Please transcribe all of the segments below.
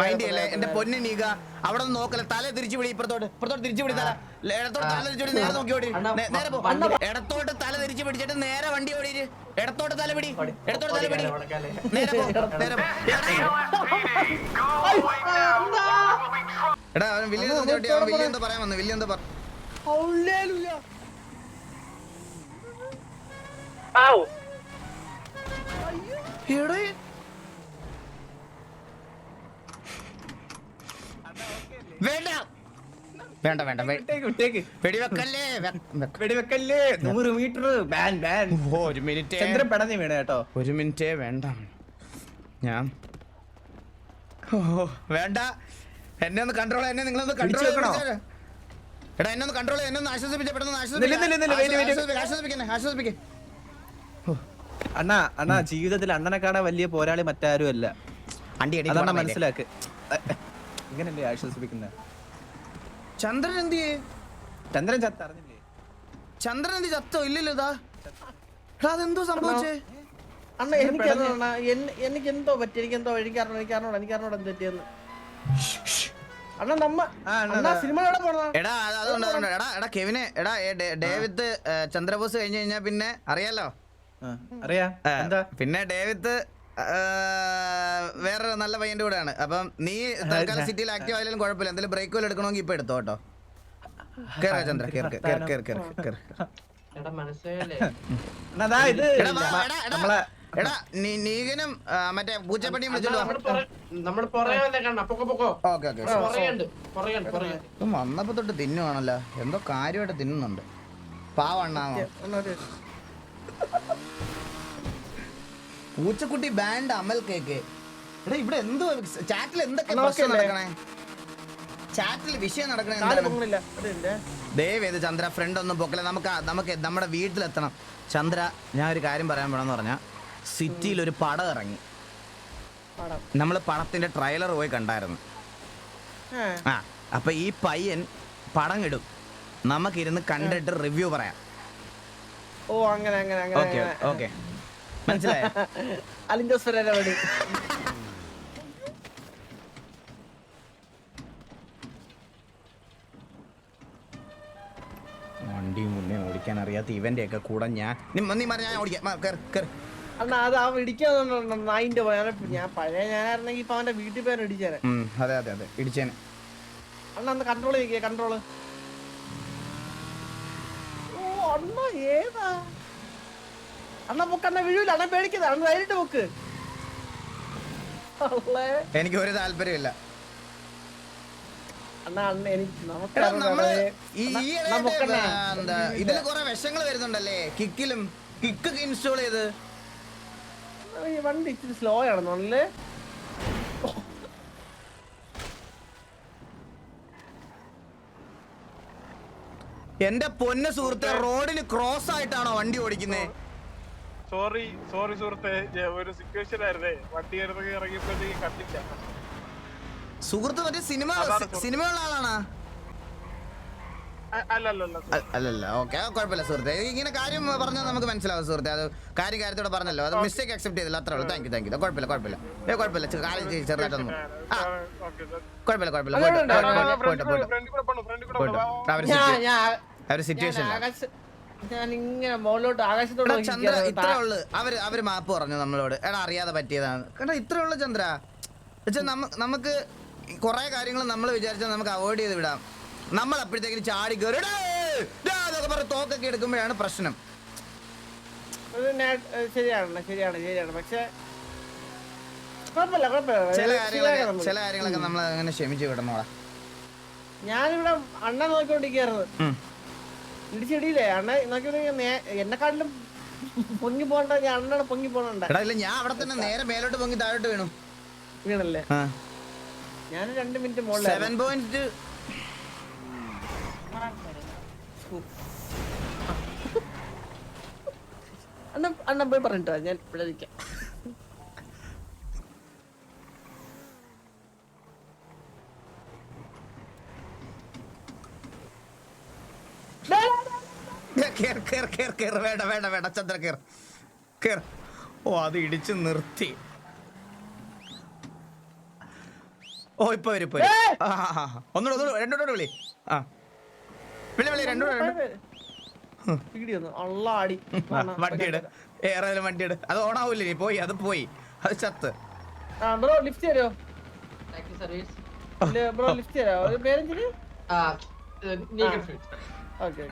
Mind ചെയ്യല്ലേ? എന്റെ പൊന്നു നീക അവിടെ നിന്ന് നോക്കല തല തിരിച്ചു പിടി ഇപ്പുറത്തോട്ട്. ഇപ്പുറത്തോട്ട് തിരിച്ചു പിടി തല. ഇടത്തോട്ട് തല തിരിച്ചു പിടി നേരെ നോക്കി ഓടി. നേരെ പോ. ഇടത്തോട്ട് തല തിരിച്ചു പിടിച്ചിട്ട് നേരെ വണ്ടി ഓടി. ഇടത്തോട്ട് തല പിടി. ഇടത്തോട്ട് തല പിടി. നേരെ പോ. നേരെ എടാ അവൻ വില്യം എന്ന് ചോട്ടി അവൻ വില്യം എന്താ പറയാൻ വന്നു? വില്യം എന്താ പറ എടേ വേണ്ട. വേണ്ട വേണ്ട. വെടിവെക്കല്ലേ? വെടിവെക്കല്ലേ? നൂറ് മീറ്റർ. ബാൻ ബാൻ. ഒരു മിനിറ്റ്. ചന്ദ്രൻ പെടഞ്ഞു വീണ കേട്ടോ. ഒരു മിനിറ്റേ വേണ്ട. ഞാൻ ഓ വേണ്ട. എന്നെ ഒന്ന് കൺട്രോൾ എന്നെ നിങ്ങളൊന്ന് കൺട്രോൾ വെക്കണോ? എടാ എന്നെ ഒന്ന് കൺട്രോൾ എന്നെ ഒന്ന് ആശ്വസിപ്പിച്ച പെട്ടെന്ന്. ആശ്വസിപ്പിക്കണേ ആശ്വസിപ്പിക്കേ. അണ്ണാ അണ്ണാ ജീവിതത്തിൽ അണ്ണനെ കാണാൻ വലിയ പോരാളി മറ്റാരും അല്ല അതാണ് മനസ്സിലാക്ക്. ഇങ്ങനല്ലേ ആശ്വസിപ്പിക്കുന്നത് ചന്ദ്രൻ എന്ത് ചെയ്യേ ചന്ദ്രൻ ചത്ത അറിഞ്ഞില്ലേ? ചന്ദ്രൻ എന്ത് ചത്തോ? ഇല്ലല്ലോ ഇതാ. അതെന്തോ സംഭവിച്ചേ? അണ്ണ എനിക്ക് എനിക്ക് എന്തോ പറ്റി? എനിക്ക് എന്തോ എനിക്ക് അറിഞ്ഞോ എനിക്ക് അറിഞ്ഞോടാ എനിക്ക് അറിഞ്ഞോടാ എന്ത് പറ്റിയെന്ന്. അണ്ണ നമ്മ അണ്ണാ. സിനിമ എവിടെ എടാ അത് അതുകൊണ്ട് അതുകൊണ്ട്. എടാ എടാ കെവിനെ എടാ ഏ, ചന്ദ്രബോസ് കഴിഞ്ഞു കഴിഞ്ഞാ പിന്നെ അറിയാലോ? അറിയാ. പിന്നെ ഡേവിഡ് ആ, വേറൊരു നല്ല പയ്യന്റെ കൂടെയാണ്. അപ്പം നീ തൽക്കാലം സിറ്റിയിൽ ആക്റ്റീവ് ആയാലും കുഴപ്പമില്ല. എന്തെങ്കിലും ബ്രേക്ക് വല്ല എടുക്കണമെങ്കിൽ ഇപ്പൊ എടുത്തോ കേട്ടോ. കേറ ചന്ദ്ര കേർ കേർ കേർ കേർ കേർ എടാ നീകനും മറ്റേ പുറകെ ഇപ്പം വന്നപ്പോ തൊട്ട് തിന്നുവാണല്ലോ. എന്തോ കാര്യമായിട്ട് തിന്നുന്നുണ്ട്. പാവണ്ണാണോ അണ്ണ ഒരു പൂച്ചക്കുട്ടി ബാൻഡ് അമൽ കേക്ക് എടാ ഇവിടെ എന്തോ ചാറ്റിൽ എന്തൊക്കെ പ്രശ്നം? നടക്കണേ? ചാറ്റിൽ വിഷയം നടക്കണേ ദയവേത് ചന്ദ്ര ഫ്രണ്ട് ഒന്നും പൊക്കല നമുക്ക് നമുക്ക് നമ്മുടെ വീട്ടിലെത്തണം. ചന്ദ്ര ഞാൻ ഒരു കാര്യം പറയാൻ പോണെന്ന് പറഞ്ഞാൽ സിറ്റിയിൽ ഒരു പടം ഇറങ്ങി. നമ്മൾ പടത്തിന്റെ ട്രെയിലർ പോയി കണ്ടായിരുന്നു. ആ. അപ്പൊ ഈ പയ്യൻ പടം ഇടും. നമുക്കിരുന്ന് കണ്ടിട്ട് റിവ്യൂ പറയാം. ഓ അങ്ങനെ അങ്ങനെ അങ്ങനെ ഓക്കെ. ഓക്കെ മനസ്സിലായോ? പെരേര വേണ്ടി വണ്ടി മുന്നേ ഓടിക്കാൻ അറിയാത്ത ഇവന്റെ ഒക്കെ കൂടെ ഞാൻ നീ- ഞാൻ ഓടിക്കാം. അണ്ണ അത് ആ നായിന്റെ ഞാൻ പഴയ ഞാനായിരുന്നെങ്കിൽ ഇപ്പൊ അവന്റെ വീട്ടിൽ പോയാൽ ഇടിച്ചേനെ. അതെ അതെ അതെ. ഇടിച്ചേനെ. അണ്ണ അന്ന് കൺട്രോൾ ചെയ്യേ കൺട്രോൾ ഓ അണ്ണ ഏതാ? അണ്ണ പൊക്ക് അണ്ണ വീഴൂല അണ്ണ പേടിക്കുന്നത് അണ്ണ ധൈര്യമായിട്ട് പൊക്ക് എനിക്ക് ഒരു താല്പര്യമില്ല. ഇതിൽ കുറെ വിഷങ്ങൾ വരുന്നുണ്ടല്ലേ? കിക്കിലും കിക്ക് ഇൻസ്റ്റോൾ ചെയ്ത്. വണ്ടി ഇച്ചിരി സ്ലോ ആണെന്നല്ലേ എന്റെ പൊന്ന സുഹൃത്തെ റോഡിന് ക്രോസ് ആയിട്ടാണോ വണ്ടി ഓടിക്കുന്നത് സോറി സോറി സുഹൃത്തെ ഒരു സിറ്റുവേഷൻ ആയിരുന്നേ. വണ്ടി ഇറങ്ങി ഇറങ്ങിയപ്പോഴത്തേക്ക് കണ്ടില്ല. സുഹൃത്ത് മറ്റേ സിനിമ സിനിമ ഉള്ള സിനിമയുള്ള ആളാണാ? അല്ലല്ല. ഓക്കെ കുഴപ്പമില്ല സുഹൃത്തെ. ഇങ്ങനെ കാര്യം പറഞ്ഞാൽ നമുക്ക് മനസ്സിലാവും സുഹൃത്തെ. അത് കാര്യം കാര്യത്തോടെ പറഞ്ഞല്ലോ. അത് മിസ്റ്റേക്ക് അക്സെപ്റ്റ് ചെയ്തില്ല. അത്രേ ഉള്ളൂ. താങ്ക് യു താങ്ക് യു കുഴപ്പമില്ല കുഴപ്പമില്ല. ഏ കുഴപ്പമില്ല. കാര്യം ചെറുതായിട്ടൊന്നും ആ. ഓക്കെ കുഴപ്പമില്ല കുഴപ്പമില്ല. പോയിട്ട് പോയിട്ട് പോയിട്ട്. അവർ ഞാൻ സിറ്റുവേഷൻ മുകളിലോട്ട് ആകാശത്തോട് ചന്ദ്ര. ഇത്രേ ഉള്ളു. അവർ അവർ മാപ്പ് പറഞ്ഞു നമ്മളോട്. എടാ അറിയാതെ പറ്റിയതാണ്. കേട്ടോ ഇത്രേ ഉള്ളു ചന്ദ്ര. നമുക്ക് കുറെ കാര്യങ്ങൾ നമ്മൾ വിചാരിച്ചാൽ നമുക്ക് അവോയ്ഡ് ചെയ്ത് വിടാം. നമ്മൾ അപ്പോഴത്തേക്കും ചാടി കയറി അതൊക്കെ ഡേ" എന്നൊക്കെ പറഞ്ഞ് തോക്കൊക്കെ എടുക്കുമ്പോഴാണ് പ്രശ്നം. ശരിയാണ് ശരിയാണ് ശരിയാണ്. പക്ഷെ ചില കാര്യങ്ങളൊക്കെ. ചില നമ്മൾ അങ്ങനെ ക്ഷമിച്ചു വിടണോടാ ഞാനിവിടെ അണ്ണ നോക്കിക്കൊണ്ടിരിക്കുന്നത്. ഇടിച്ചിടിയില്ലേ? അണ്ണ എന്നെക്കാട്ടിലും പൊങ്ങി പോകണ്ട ഞാൻ അണ്ണനെ പൊങ്ങി പോകണ്ട. എടാ ഇല്ല ഞാൻ അവിടെ തന്നെ നേരെ മേലോട്ട് പൊങ്ങി താഴോട്ട് വീണു. വീണല്ലേ? ഞാൻ രണ്ട് മിനിറ്റ് സെവൻ മുകളിലായിരുന്നു പോയിന്റ് അണ്ണ അണ്ണ പോയി പറഞ്ഞിട്ടോ ഞാൻ ഇവിടെ ഇരിക്കാം കേർ കേർ കേർ കേർ. വേണ്ട വേണ്ട വേണ്ട. ചന്ദ്ര കേർ. കേർ. ഓ അത് ഇടിച്ച് നിർത്തി. ഓ ഇപ്പൊ വരും ഇപ്പൊ ഒന്നൂടെ. ഒന്നുകൂടെ ഒന്നുകൂടെ രണ്ടോടെ വിളി. ആ. വിളി വിളി രണ്ടോടെ വണ്ടിയുടെ. ഏറെ വണ്ടിയുടെ. അത് ഓണാവൂലേ നീ? പോയി അത് പോയി. അത് ചത്ത്. ബ്രോ ലിഫ്റ്റ് തരോ ബ്രോ ലിഫ്റ്റ് തരോ ഓക്കെ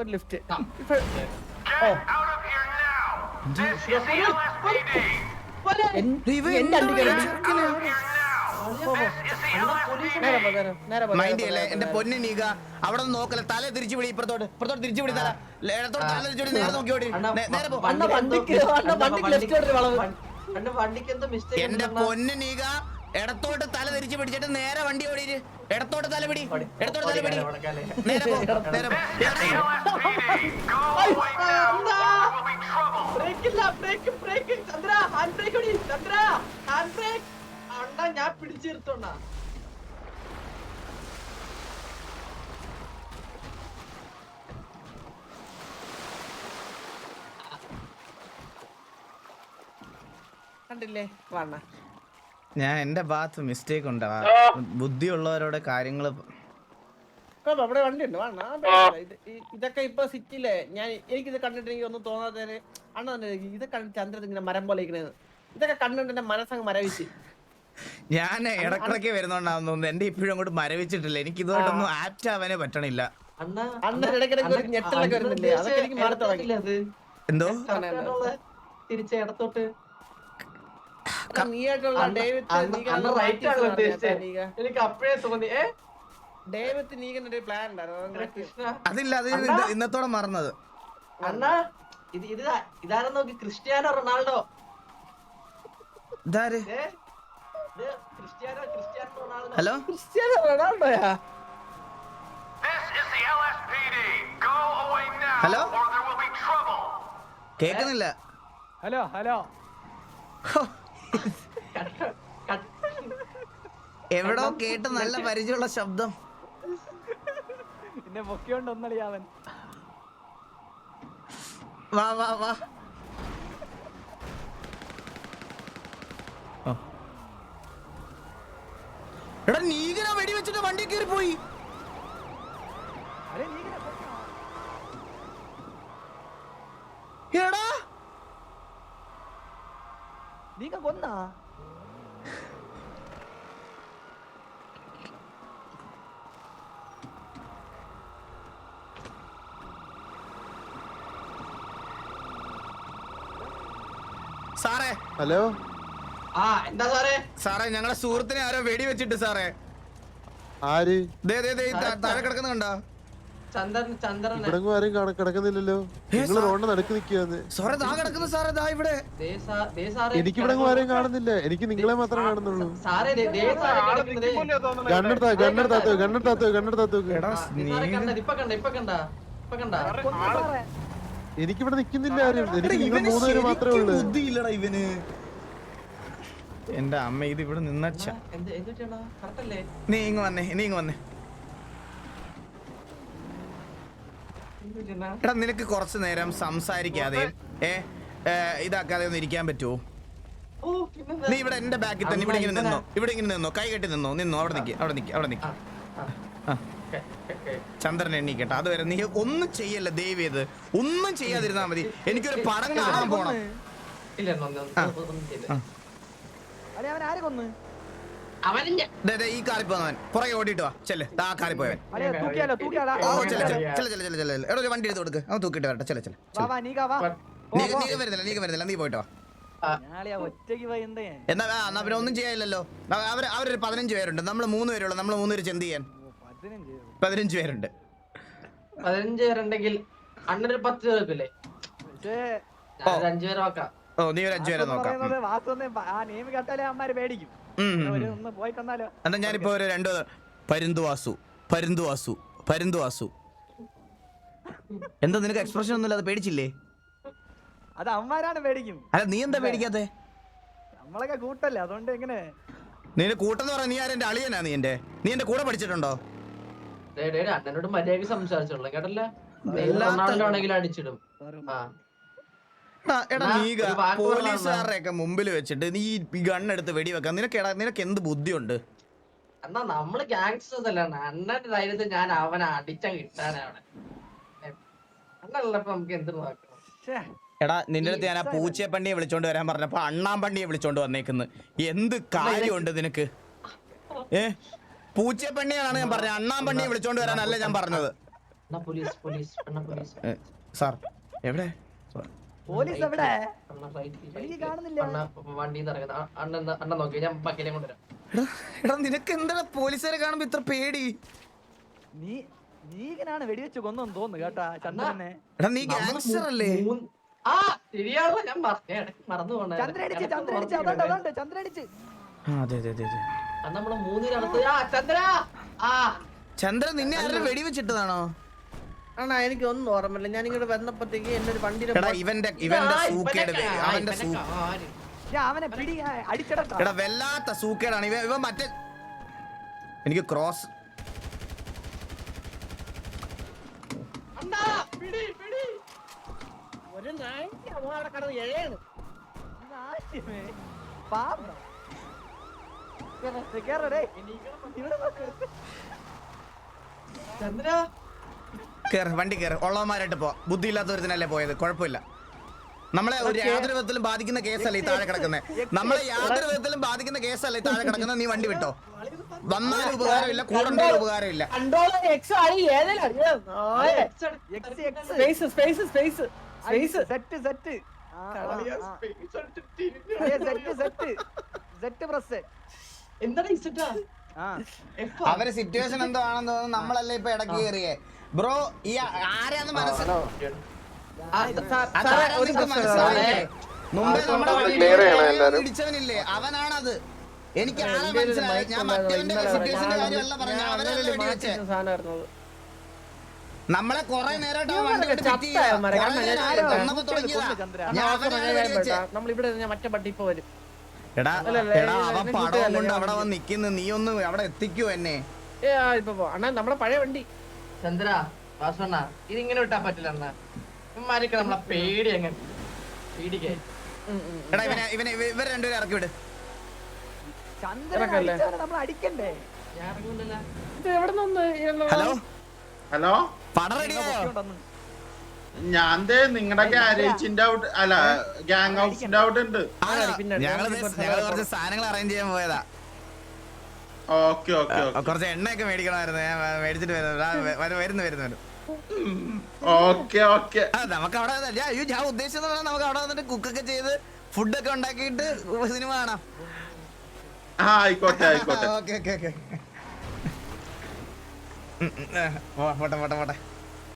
ഒരു ലിഫ്റ്റ്. ഇവൻ എന്റെ പൊന്നു നീക അവിടെ നോക്കല തല തിരിച്ചു പിടി ഇപ്പുറത്തോട്ട്. ഇപ്പുറത്തോട്ട് തിരിച്ചു പിടി തല. ഇടത്തോട്ട് തല തിരിച്ചു നേരെ നോക്കി ഓടി നേരെ പോ. അണ്ണാ വണ്ടിക്ക് അണ്ണാ വണ്ടിക്ക് ലെഫ്റ്റ് വളവ്. അണ്ണാ വണ്ടിക്ക് എന്തോ മിസ്റ്റേക്ക് എന്റെ പൊന്നു നീക ഇടത്തോട്ട് തല തിരിച്ചു പിടിച്ചിട്ട് നേരെ വണ്ടി ഓടിയിട്ട് ഇടത്തോട്ട് തല പിടി. ഇടത്തോട്ട് തല പിടി നേരെ പോ നേരെ പോ ബ്രേക്ക് ഇല്ല brake brake Chandra hand brake Chandra hand brake ഞാൻ കണ്ടില്ലേ വണ്ണ ഞാൻ എന്റെ ഭാഗത്ത് മിസ്റ്റേക്ക് ഉണ്ടാ. ബുദ്ധിയുള്ളവരോട് കാര്യങ്ങൾ അവിടെ വണ്ടി ഉണ്ട് ഇതൊക്കെ ഇപ്പൊ സിറ്റിയിലെ ഞാൻ എനിക്കിത് കണ്ടിട്ട് എനിക്ക് ഒന്നും തോന്നാത്തതിന് അണ്ണ തന്നെ ഇത് കണ്ടിട്ട് ചന്ദ്രൻ ഇങ്ങനെ മരം പോലെ ഇരിക്കണേന്ന് ഇതൊക്കെ കണ്ടിട്ട് എന്റെ മനസ്സങ്ങ് മരവിച്ച്. ഞാൻ ഇടക്കിടക്ക് വരുന്നോണ്ടാന്ന് തോന്നുന്നു. എന്റെ ഇപ്പോഴും അങ്ങോട്ട് മരവിച്ചിട്ടില്ല. എനിക്ക് ഇതുമായിട്ടൊന്നും ആപ്റ്റ് ആവാനേ പറ്റണില്ല. അണ്ണാ അണ്ണൻ ഇടയ്ക്കിടയ്ക്ക് ഒരു ഞെട്ടലൊക്കെ വരുന്നില്ലേ? അതൊക്കെ എനിക്ക് മാറി എന്തോ? തിരിച്ച് ഇടത്തോട്ട് അണ്ണാ, നീയായിട്ടുള്ള ഡേവിഡ് അണ്ണ നീകൻ റൈറ്റ് ആണ് ഉദ്ദേശിച്ചത് നീക എനിക്ക് അപ്പഴേ തോന്നി. ഏ? അതില്ല അത് ഇന്നത്തോടെ മറന്നത്. അണ്ണാ ഇത് ഇത് ഇതാരെന്ന് നോക്കി? Cristiano Ronaldo? ഹലോ? ക്രിസ്ത്യാനോ റൊണാൾഡോയാ? ഹലോ? കേക്കുന്നില്ല. Hello hello. എവിടോ കേട്ട് നല്ല പരിചയമുള്ള ശബ്ദം. എന്നെ പൊക്കിയോണ്ട് ഒന്നളിയാവൻ വാ വാ വാ. എടാ നീകന വെടി വെച്ചിട്ട് വണ്ടി കയറി പോയി. എടാ സാറേ. ഹലോ? ആ എന്താ സാറേ? സാറേ ഞങ്ങളെ സുഹൃത്തിനെ ആരോ വെടി വെച്ചിട്ട് സാറേ. ആര്? ദേ ദേ ദേ താഴെ കിടക്കുന്ന കണ്ടോ? ഇവിടെങ്ങും ആരും കിടക്കുന്നില്ലല്ലോ. നിങ്ങൾ റോഡിന് നടുക്ക് നിൽക്കുവാന്ന് സാറേ ദാ കിടക്കുന്നു സാറേ ദാ ഇവിടെ. ദേ സാ- ദേ സാറേ എനിക്ക് ആരെയും കാണുന്നില്ല. എനിക്ക് നിങ്ങളെ മാത്രമേ കാണുന്നുള്ളൂ. ഇപ്പൊ കണ്ട ഇപ്പൊ കണ്ട എനിക്കിവിടെ നിക്കുന്നില്ല ആരും. എനിക്ക് നിങ്ങൾ മൂന്നുപേര് മാത്രമേ ഉള്ളൂ. ബുദ്ധിയില്ലടാ ഇവന്. എന്റെ അമ്മ ഇത് ഇവിടെ നിന്നച്ച നീ ഇങ്ങ് വന്നേ നീ ഇങ്ങ് വന്നേ എന്ത് പറ്റിയെന്നാ? എടാ നിനക്ക് കുറച്ച് നേരം സംസാരിക്കാതെ ഏ ഇതാക്കാതെ ഒന്ന് ഇരിക്കാൻ പറ്റുമോ നീ ഇവിടെ എന്റെ ബാക്കിൽ തന്നെ ഇവിടെ ഇങ്ങനെ നിന്നോ ഇവിടെ ഇങ്ങനെ നിന്നോ കൈ കെട്ടി നിന്നോ നിന്നോ അവിടെ നിക്ക് അവിടെ നിക്ക് അവിടെ ഓക്കേ. ചന്ദ്രൻ എണ്ണീക്കട്ടെ അതുവരെ നീ ഒന്നും ചെയ്യല്ല ദൈവം ഇത്. ഒന്നും ചെയ്യാതിരുന്നാ മതി. എനിക്കൊരു പടം കാണാൻ പോണം. ഇല്ല ഈ കാറി പോന്നവൻ പുറകെ ഓടിയിട്ട് വാ. ചെല്ല്. ദാ ആ കാറി പോയവൻ. അരെ തൂക്കിയാലോ തൂക്കിയാടാ ഓ ചെല്ല ചെല്ല ചെല്ല ചെല്ല ചെല്ല ചെല്ല. എടാ ഒരു വണ്ടി എടുത്ത് കൊടുക്ക്. അവൻ തൂക്കിട്ട് വരട്ടെ. ചെല്ല ചെല്ല. വാ വാ നീക്ക വാ. നീ നീ വരുന്നില്ല നീ വരുന്നില്ല. നീ പോയിട്ടോ ഞാളിയാ ഒറ്റയ്ക്ക് പോയി എന്താ ഞാൻ എന്നാ ആ, എന്നാ പിന്നെ ഒന്നും ചെയ്യാനില്ലല്ലോ. ന- അവർ അവരൊരു പതിനഞ്ച് പേരുണ്ട്. നമ്മൾ മൂന്ന് പേരുള്ളൂ. നമ്മൾ മൂന്ന് പേര് ചെന്ത് ചെയ്യാൻ. പതിനഞ്ച് പേരുണ്ട്. പതിനഞ്ച് പേരുണ്ടെങ്കിൽ അണ്ണൊരു പത്ത് പേർക്കില്ലേ പക്ഷേ ഞാനൊരു അഞ്ചു പേരെ നോക്കാം. ഓ നീ ഒരു അഞ്ചു പേരെ നോക്കാം. ആ കേട്ടാലേ അമ്മമാര് പേടിക്കും. എന്നാ ഞാനിപ്പോ ഒരു രണ്ടു പരിന്തുവാസു പരിന്തുവാസു പരിന്തുവാസു. എന്താ നിനക്ക് എക്സ്പ്രഷൻ ഒന്നുമില്ല അത് പേടിച്ചില്ലേ? അത് അമ്മാരാണ് പേടിക്കും. അല്ല നീ എന്താ പേടിക്കാത്തെ? നമ്മളൊക്കെ കൂട്ടല്ലേ അതുകൊണ്ട് എങ്ങനെ നിന്റെ കൂട്ടെന്ന് പറഞ്ഞ നീ ആരെന്റെ അളിയനാ നീ എന്റെ. നീ എന്റെ കൂടെ പഠിച്ചിട്ടുണ്ടോ? ഡേ, ഡേ, ഡേ, അണ്ണനോട് മര്യാദയ്ക്ക് സംസാരിച്ചോളൂ കേട്ടല്ലേ? ആണെങ്കിലും അടിച്ചിടും. ആ. എടാ, പോലീസുകാരുടെ ഒക്കെ മുമ്പിൽ വെച്ചിട്ട് നീ ഈ ഗണ്ണെടുത്ത് വെടിവെക്കാൻ നിനക്ക് എടാ നിനക്ക് എന്ത് ബുദ്ധിയുണ്ട്? എന്നാ നമ്മൾ ഗാങ്സ്റ്റേഴ്സ് അല്ല അണ്ണാ. അണ്ണന്റെ ധൈര്യത്തിൽ ഞാൻ അവനെ അടിച്ച കിട്ടാനാണ് അണ്ണല്ലപ്പോ നമുക്ക് എന്ത് നോക്കണം എടാ നിന്റെ അടുത്ത് ഞാൻ ആ പൂച്ചയെ പണ്ടിയെ വിളിച്ചോണ്ട് വരാൻ പറഞ്ഞപ്പോ അണ്ണാൻ പണ്ടിയെ വിളിച്ചോണ്ട് വന്നേക്കുന്നു. എന്ത് കാര്യമുണ്ട് നിനക്ക്? ഏ? പൂച്ചയെ പണ്ണിയാണ് ഞാൻ പറഞ്ഞത്. അണ്ണാൻ പണ്ടിയെ വിളിച്ചോണ്ട് വരാനല്ല ഞാൻ പറഞ്ഞത്. അണ്ണാ പോലീസ് പോലീസ് അണ്ണാ പോലീസ്. സാർ എവിടെ? പോലീസ് എവിടെ? എനിക്ക് കാണുന്നില്ല. അണ്ണ വണ്ടിയിൽ നിന്ന് ഇറങ്ങുന്നത് അണ്ണ അണ്ണ നോക്കി ഞാൻ പക്കലേം കൊണ്ടുവരാം. എടാ എടാ നിനക്ക് എന്താ പോലീസുകാരെ കാണുമ്പോ ഇത്ര പേടി? നീ നീ ഇങ്ങനാണ് വെടിവെച്ച് കൊന്നെന്ന് തോന്നുന്നു കേട്ടാ ചന്ദ്രനെ. എടാ നീ ഗാങ്സ്റ്റർ അല്ലേ? ചന്ദ്ര അതുകൊണ്ട് അതുകൊണ്ട് അതെ അതെ അതെ അതെ. നിന്നെ ആരും വെടിവെച്ചിട്ടതാണോ? അണ്ണാ എനിക്ക് ഒന്നും ഓർമ്മയില്ല ഞാൻ ഇങ്ങോട്ട് വന്നപ്പോഴത്തേക്ക് എന്റെ ഒരു വണ്ടിയുടെ ഇവന്റെ ഇവന്റെ സൂക്കേട് അവന്റെ എടാ വല്ലാത്ത സൂക്കേടാണ് ഇവ ഇവ മറ്റേ എനിക്ക് ക്രോസ്. ചന്ദ്ര കേറ് വണ്ടി കേറ്. ഉള്ളവന്മാരായിട്ട് പോ. ബുദ്ധിയില്ലാത്തവരുത്തിനല്ലേ പോയത്? കുഴപ്പമില്ല. നമ്മളെ ഒരു യാതൊരു വിധത്തിലും ബാധിക്കുന്ന കേസല്ല ഈ താഴെ കിടക്കുന്നത് നമ്മളെ യാതൊരു വിധത്തിലും ബാധിക്കുന്ന കേസല്ല ഈ താഴെ കിടക്കുന്നത് നീ വണ്ടി വിട്ടോ. വന്നാലും ഉപകാരമില്ല കൂടണ്ട ഉപകാരമില്ല. അവർ എക്സ് ആയി ഏതെല്ലാം X X space space space space set set ആ, ആ, കളിയാ ആ. space എടുത്ത് സെറ്റ് സെറ്റ് സെറ്റ് പ്രസ് എന്താണ് ഇസിട്ടാ ആ? അവരെ സിറ്റുവേഷൻ എന്തോ ആണെന്ന് തോന്നുന്നു നമ്മളല്ലേ ഇപ്പൊ ഇടയ്ക്ക് കയറിയേ ബ്രോ ഈ ആരാന്ന് മനസ്സിലായി? മുമ്പേ നമ്മുടെ അവനാണത്. എനിക്ക് ആളെ മനസ്സിലായി? ഞാൻ മറ്റവന്റെ സിറ്റുവേഷന്റെ കാര്യമല്ല പറഞ്ഞ അവനല്ലേ വെടിവെച്ചേ നമ്മളെ കൊറേ നേരമായിട്ട് എടാ എടാ അവൻ പടവും കൊണ്ട് അവിടെ വന്ന് നിക്കുന്നു. നീ ഒന്ന് അവിടെ എത്തിക്കോ എന്നെ. ഏ ആ, ഇപ്പൊ പോ. അണ്ണാ നമ്മളെ പഴയ വണ്ടി. ചന്ദ്ര വാസണ്ണ ഇതിങ്ങനെ വിട്ടാ പറ്റില്ല അണ്ണ. ഇവന്മാരൊക്കെ നമ്മളെ പേടി പേടിക്കേ. എടാ ഇവനെ ഇവനെ ഇവർ ഇവരെ രണ്ടുപേരും ഇറക്കി വിട്. ഞാൻ ഇറങ്ങുന്നില്ല ഹലോ? ഹലോ? പട റെഡിയായോ ഞാൻ ദേ നിങ്ങളുടെ ഗാരേജിന്റെ ഔട്ട് അല്ല ഗ്യാങ് ഹൗസിന്റെ അവിടെ ഉണ്ട്. ഞങ്ങൾ ഞങ്ങൾ കുറച്ച് സാധനങ്ങൾ അറേഞ്ച് ചെയ്യാൻ പോയതാ. കുറച്ച് എണ്ണയൊക്കെ മേടിക്കണമായിരുന്നു. ഞാൻ മേടിച്ചിട്ട് വരുന്നു വരുന്നു വരുന്നു വരുന്നു. Okay okay. നമുക്ക് അവിടെ അയ്യോ ഞാൻ ഉദ്ദേശിച്ചത് പറഞ്ഞാൽ നമുക്ക് അവിടെ വന്നിട്ട് കുക്കൊക്കെ ചെയ്ത് ഫുഡൊക്കെ ഉണ്ടാക്കിയിട്ട് സിനിമ കാണാം. ആയിക്കോട്ടെ ആയിക്കോട്ടെ. Okay okay okay. പോട്ടെ പോട്ടെ പോട്ടെ.